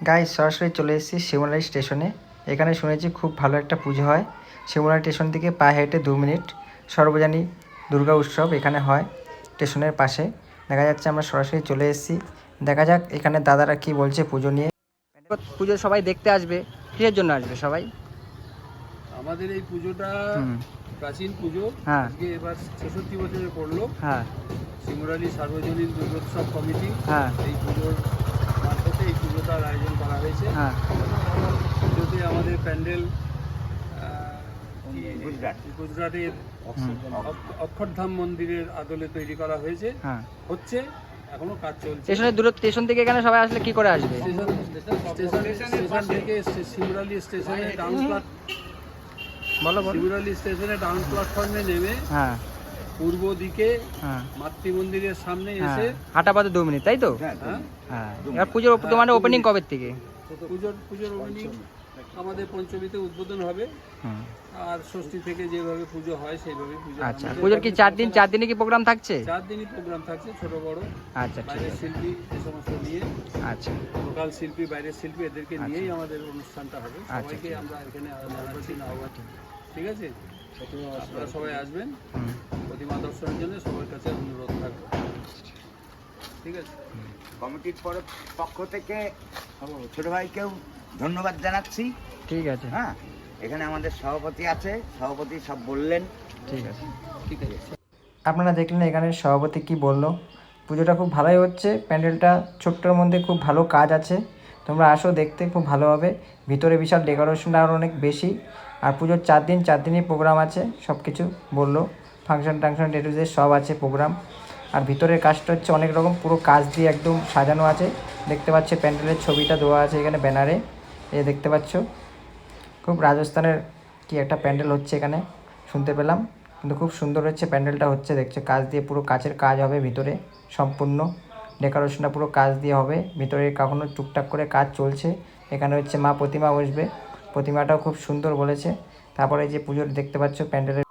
গাই সরাসরি চলে এসেছি শিমলাই স্টেশনে। এখানে শুনেছি খুব ভালো একটা পুজো হয়। শিমলাই স্টেশন থেকে পায়ে হেঁটে দু মিনিট। সর্বজনী দুর্গা উৎসব এখানে হয় স্টেশনের পাশে। দেখা যাচ্ছে আমরা সরাসরি চলে এসেছি। দেখা যাক এখানে দাদারা কি বলছে পুজো নিয়ে। পুজো সবাই দেখতে আসবে। কিসের জন্য আসবে সবাই? আমাদের এই পুজোটা প্রাচীন পুজো। হ্যাঁ। আজকে এবার ছেষট্টি বছরে পড়ল। হ্যাঁ। শিমুরালী সার্বজনীন দুর্গোৎসব কমিটি। হ্যাঁ। এই পুজোর মারফতে এই পুজোটার আয়োজন করা হয়েছে। হ্যাঁ। পুজোতে আমাদের প্যান্ডেল গুজরাট। গুজরাটের অক্ষ- অক্ষরধাম মন্দিরের আদলে তৈরি করা হয়েছে। হ্যাঁ। হচ্ছে এখনও কাজ চলছে। স্টেশনের দূর স্টেশন থেকে এখানে সবাই আসলে কি করে আসবে? স্টেশন থেকে স্টে- স্টেশনে ডাউন স্টেশনে ডাউন প্ল্যাটফর্মে নেমে হ্যাঁ। পূর্ব দিকে হ্যাঁ। মাতৃ মন্দিরের সামনে হ্যাঁ। এসে হাঁটা পথে দু মিনিট তাই তো? হ্যাঁ হ্যাঁ। এবার পুজোর তোমার ওপেনিং কবে থেকে? পুজোর পুজোর opening আমাদের পঞ্চমীতে উদ্বোধন হবে। আর ষষ্ঠী থেকে যেভাবে পুজো হয় সেইভাবে পুজো আচ্ছা পুজোর কি চার দিন চার দিনে কি প্রোগ্রাম থাকছে? চার দিনই প্রোগ্রাম থাকছে ছোট বড়। আচ্ছা ঠিক বাইরের শিল্পী এই সমস্ত নিয়ে আচ্ছা। লোকাল শিল্পী বাইরের শিল্পী এদেরকে নিয়েই আমাদের অনুষ্ঠানটা হবে। সবাইকে আমরা এখানে জানাচ্ছি আহ্বান ঠিক আছে? আপনারা সবাই আসবেন। হুম। প্রতিমা দর্শনের জন্য সবার কাছে অনুরোধ থাকবে। ঠিক আছে? কমিটির পর- পক্ষ থেকে ছোট ভাইকেও ধন্যবাদ জানাচ্ছি। ঠিক আছে। হ্যাঁ এখানে আমাদের সভাপতি আছে সভাপতি সব বললেন। ঠিক আছে। ঠিক আছে। আপনারা দেখলেন এখানে সভাপতি কি বলল। পুজোটা খুব ভালোই হচ্ছে প্যান্ডেলটা ছোট্টর মধ্যে খুব ভালো কাজ আছে। তোমরা আসো দেখতে খুব ভালো হবে। ভিতরে বিশাল ডেকোরেশনটা আরও অনেক বেশি। আর পুজোর চার দিন চার দিনই প্রোগ্রাম আছে সব কিছু বলল। ফাংশন টাংশন ডে টু সব আছে প্রোগ্রাম আর ভিতরের কাজটা হচ্ছে অনেক রকম পুরো কাজ দিয়ে একদম সাজানো আছে। দেখতে পাচ্ছে প্যান্ডেলের ছবিটা দেওয়া আছে এখানে ব্যানারে। এ দেখতে পাচ্ছ? খুব রাজস্থানের কি একটা প্যান্ডেল হচ্ছে এখানে, শুনতে পেলাম। কিন্তু খুব সুন্দর হচ্ছে প্যান্ডেলটা হচ্ছে, দেখছ? কাজ দিয়ে পুরো কাচের কাজ হবে ভিতরে, সম্পূর্ণ। ডেকোরেশনটা পুরো কাজ দিয়ে হবে। ভিতরে কখনো টুকটাক করে কাজ চলছে। এখানে হচ্ছে মা প্রতিমা বসবে। প্রতিমাটাও খুব সুন্দর বলেছে। তারপরে যে পুজোর দেখতে পাচ্ছ প্যান্ডেলের